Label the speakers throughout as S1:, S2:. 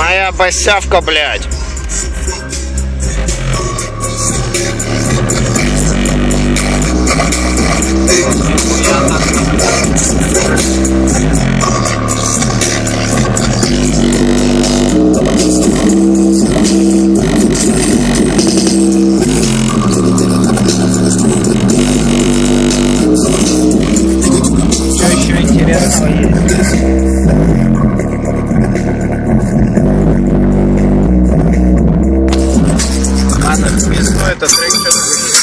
S1: Моя босявка, блядь.
S2: Что еще интересного есть? Это трек что-то будет.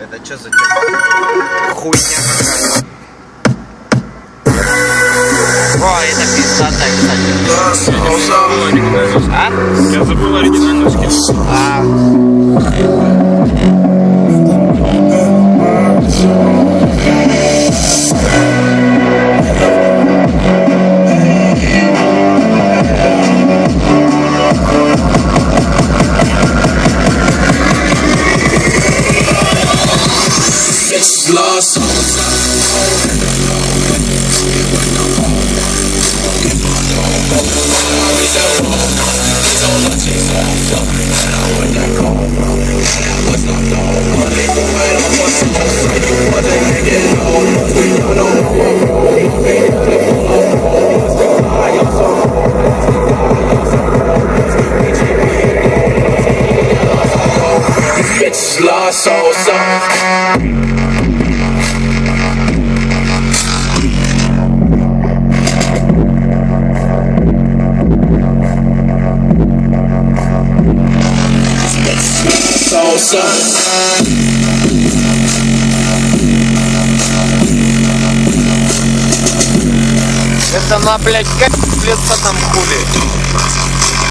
S2: Это что за тема? Хуйня какая.
S1: О, это пиздата, кстати. А?
S3: Я забыл оригинальную скидку.
S1: А,
S4: lost bitch lost all soul. Son.
S1: это на, блядь, блядь, там хули.